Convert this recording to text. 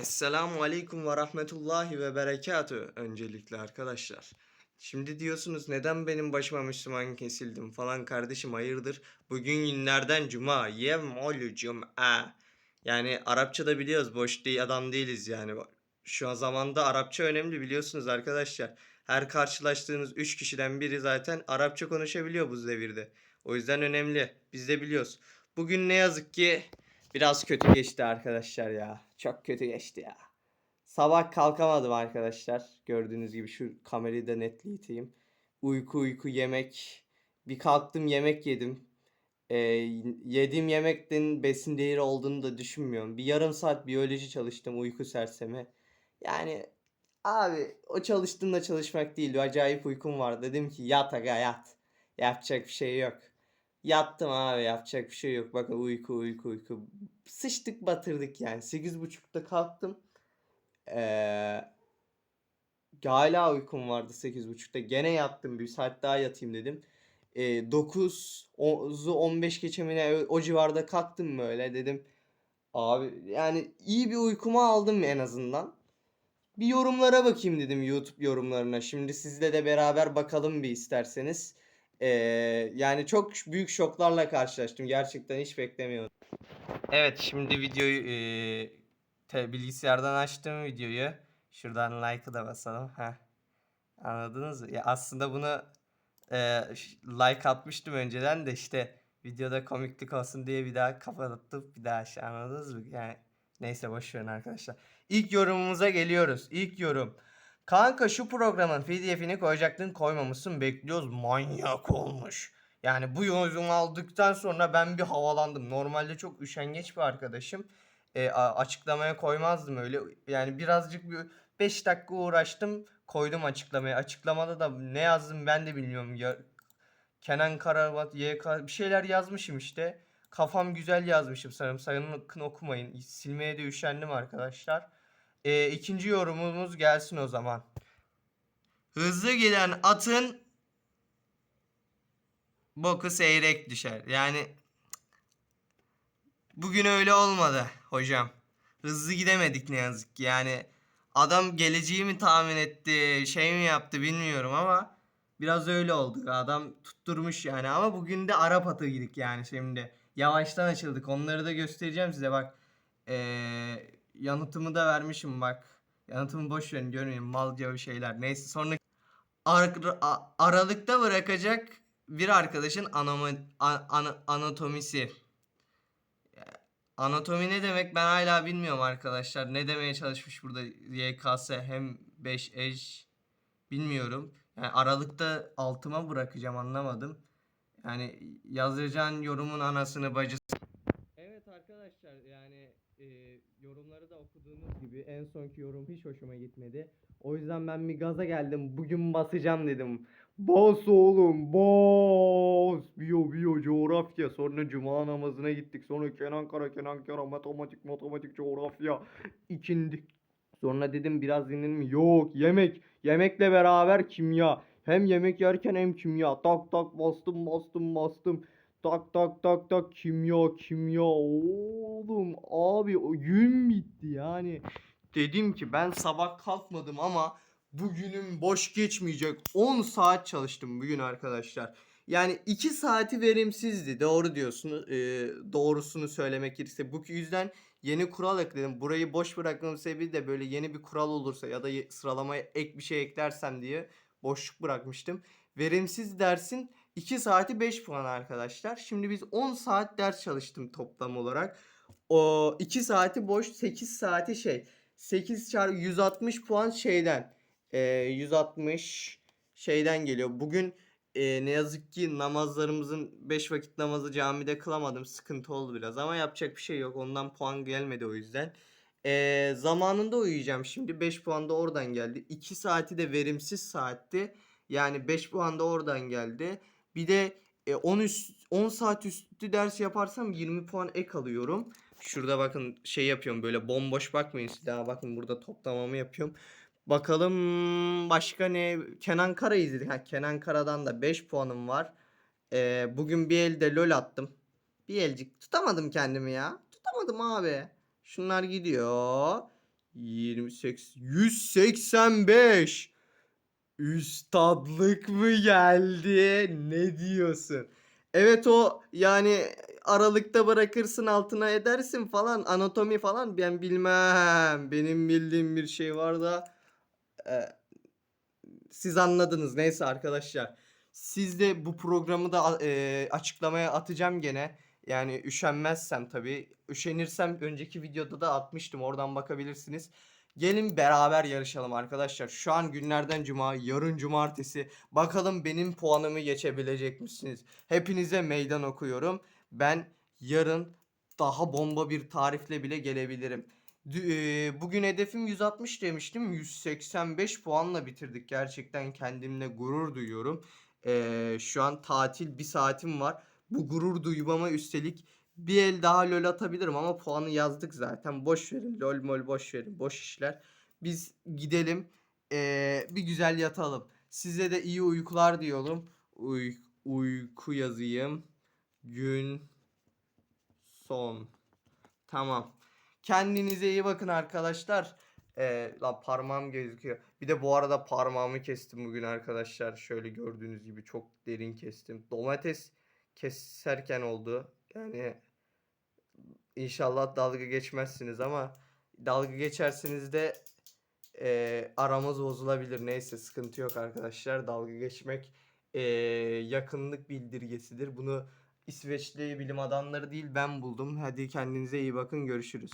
Esselamu Aleyküm ve Rahmetullahi ve Berekatü öncelikle arkadaşlar. Şimdi diyorsunuz neden benim başıma Müslüman kesildim falan kardeşim hayırdır? Bugün günlerden cuma yevmul cum'a. Yani Arapçada biliyoruz boş değil adam değiliz yani. Şu an zamanda Arapça önemli biliyorsunuz arkadaşlar. Her karşılaştığınız 3 kişiden biri zaten Arapça konuşabiliyor bu devirde. O yüzden önemli. Biz de biliyoruz. Bugün ne yazık ki Biraz kötü geçti arkadaşlar ya. Çok kötü geçti ya. Sabah kalkamadım arkadaşlar. Gördüğünüz gibi şu kamerayı da netleyeyim. Uyku uyku yemek. Bir kalktım yemek yedim. Ee, yediğim yemekten besin değeri olduğunu da düşünmüyorum. Bir yarım saat biyoloji çalıştım uyku sersemi. Yani abi o çalıştığımda çalışmak değil. Acayip uykum var. Dedim ki yat aga yat. Yapacak bir şey yok. Yattım abi yapacak bir şey yok. Bakın uyku uyku uyku. Sıçtık batırdık yani. 8.30'da kalktım. Ee, hala uykum vardı 8.30'da. Gene yattım bir saat daha yatayım dedim. Ee, 9 15 geçemine o civarda kalktım böyle dedim. Abi yani iyi bir uykumu aldım en azından. Bir yorumlara bakayım dedim YouTube yorumlarına. Şimdi sizle de beraber bakalım bir isterseniz. Ee, yani çok büyük şoklarla karşılaştım. Gerçekten hiç beklemiyordum. Evet şimdi videoyu e, te- bilgisayardan açtım videoyu. Şuradan like'ı da basalım. Heh. Anladınız mı? Ya aslında bunu e, like atmıştım önceden de işte videoda komiklik olsun diye bir daha kapatıp bir daha şey anladınız mı? Yani neyse boş verin arkadaşlar. İlk yorumumuza geliyoruz. İlk yorum. Kanka şu programın pdf'ini koyacaktın koymamışsın bekliyoruz manyak olmuş. Yani bu yorumu aldıktan sonra ben bir havalandım. Normalde çok üşengeç bir arkadaşım. E, açıklamaya koymazdım öyle. Yani birazcık bir 5 dakika uğraştım koydum açıklamaya. Açıklamada da ne yazdım ben de bilmiyorum. Ya, Kenan Karabat, YK bir şeyler yazmışım işte. Kafam güzel yazmışım sanırım. Sakın okumayın. Silmeye de üşendim arkadaşlar. E, ikinci yorumumuz gelsin o zaman. Hızlı giden atın boku seyrek düşer. Yani bugün öyle olmadı hocam. Hızlı gidemedik ne yazık ki. Yani adam geleceği mi tahmin etti, şey mi yaptı bilmiyorum ama biraz öyle oldu. Adam tutturmuş yani ama bugün de Arap atıydık yani şimdi. Yavaştan açıldık. Onları da göstereceğim size bak. Ee, yanıtımı da vermişim bak. Yanıtımı boş verin görmeyin malca bir şeyler. Neyse sonra Ar- aralıkta bırakacak bir arkadaşın anoma, a- ana- anatomisi. Anatomi ne demek ben hala bilmiyorum arkadaşlar. Ne demeye çalışmış burada YKS hem 5 eş bilmiyorum. Yani aralıkta altıma bırakacağım anlamadım. Yani yazacağın yorumun anasını bacısı. Evet arkadaşlar yani e, yorumları da okuduğunuz gibi en sonki yorum hiç hoşuma gitmedi. O yüzden ben bir gaza geldim. Bugün basacağım dedim. Bas oğlum bas. Biyo biyo coğrafya. Sonra cuma namazına gittik. Sonra Kenan Kara Kenan Kara matematik matematik coğrafya. İkindi. Sonra dedim biraz dinledim. Yok yemek. Yemekle beraber kimya. Hem yemek yerken hem kimya. Tak tak bastım bastım bastım. Tak tak tak tak kimya kimya. Oğlum abi o gün bitti yani. Dedim ki ben sabah kalkmadım ama bugünüm boş geçmeyecek. 10 saat çalıştım bugün arkadaşlar. Yani 2 saati verimsizdi. Doğru diyorsunuz. Ee, doğrusunu söylemek gerekirse. Bu yüzden yeni kural ekledim. Burayı boş bırakmamın sebebi de böyle yeni bir kural olursa ya da sıralamaya ek bir şey eklersem diye boşluk bırakmıştım. Verimsiz dersin 2 saati 5 puan arkadaşlar. Şimdi biz 10 saat ders çalıştım toplam olarak. O 2 saati boş 8 saati şey. 8 çarpı 160 puan şeyden. Ee, 160 şeyden geliyor. Bugün e, ne yazık ki namazlarımızın 5 vakit namazı camide kılamadım. Sıkıntı oldu biraz ama yapacak bir şey yok. Ondan puan gelmedi o yüzden. Ee, zamanında uyuyacağım şimdi. 5 puan da oradan geldi. 2 saati de verimsiz saatti. Yani 5 puan da oradan geldi. Bir de e, 10 üst 10 saat üstü ders yaparsam 20 puan ek alıyorum. Şurada bakın şey yapıyorum böyle bomboş bakmayın siz daha bakın burada toplamamı yapıyorum. Bakalım başka ne? Kenan Kara izledik. Ha, Kenan Kara'dan da 5 puanım var. Ee, bugün bir elde lol attım. Bir elcik tutamadım kendimi ya. Tutamadım abi. Şunlar gidiyor. 28 185 Üstadlık mı geldi? Ne diyorsun? Evet o yani aralıkta bırakırsın altına edersin falan anatomi falan ben bilmem. Benim bildiğim bir şey var da e, siz anladınız neyse arkadaşlar. Siz de bu programı da e, açıklamaya atacağım gene. Yani üşenmezsem tabii. Üşenirsem önceki videoda da atmıştım oradan bakabilirsiniz. Gelin beraber yarışalım arkadaşlar. Şu an günlerden cuma, yarın cumartesi. Bakalım benim puanımı geçebilecek misiniz? Hepinize meydan okuyorum. Ben yarın daha bomba bir tarifle bile gelebilirim. Eee, Bugün hedefim 160 demiştim. 185 puanla bitirdik. Gerçekten kendimle gurur duyuyorum. Eee, şu an tatil bir saatim var. Bu gurur duymama üstelik bir el daha lol atabilirim ama puanı yazdık zaten. Boş verin. Lol mol boş verin. Boş işler. Biz gidelim. eee, bir güzel yatalım. Size de iyi uykular diyorum. Uy uyku yazayım. Gün son. Tamam. Kendinize iyi bakın arkadaşlar. Ee, lan parmağım gözüküyor. Bir de bu arada parmağımı kestim bugün arkadaşlar. Şöyle gördüğünüz gibi çok derin kestim. Domates keserken oldu. Yani inşallah dalga geçmezsiniz ama dalga geçerseniz de e, aramız bozulabilir. Neyse sıkıntı yok arkadaşlar. Dalga geçmek e, yakınlık bildirgesidir. Bunu İsveçli bilim adamları değil ben buldum. Hadi kendinize iyi bakın görüşürüz.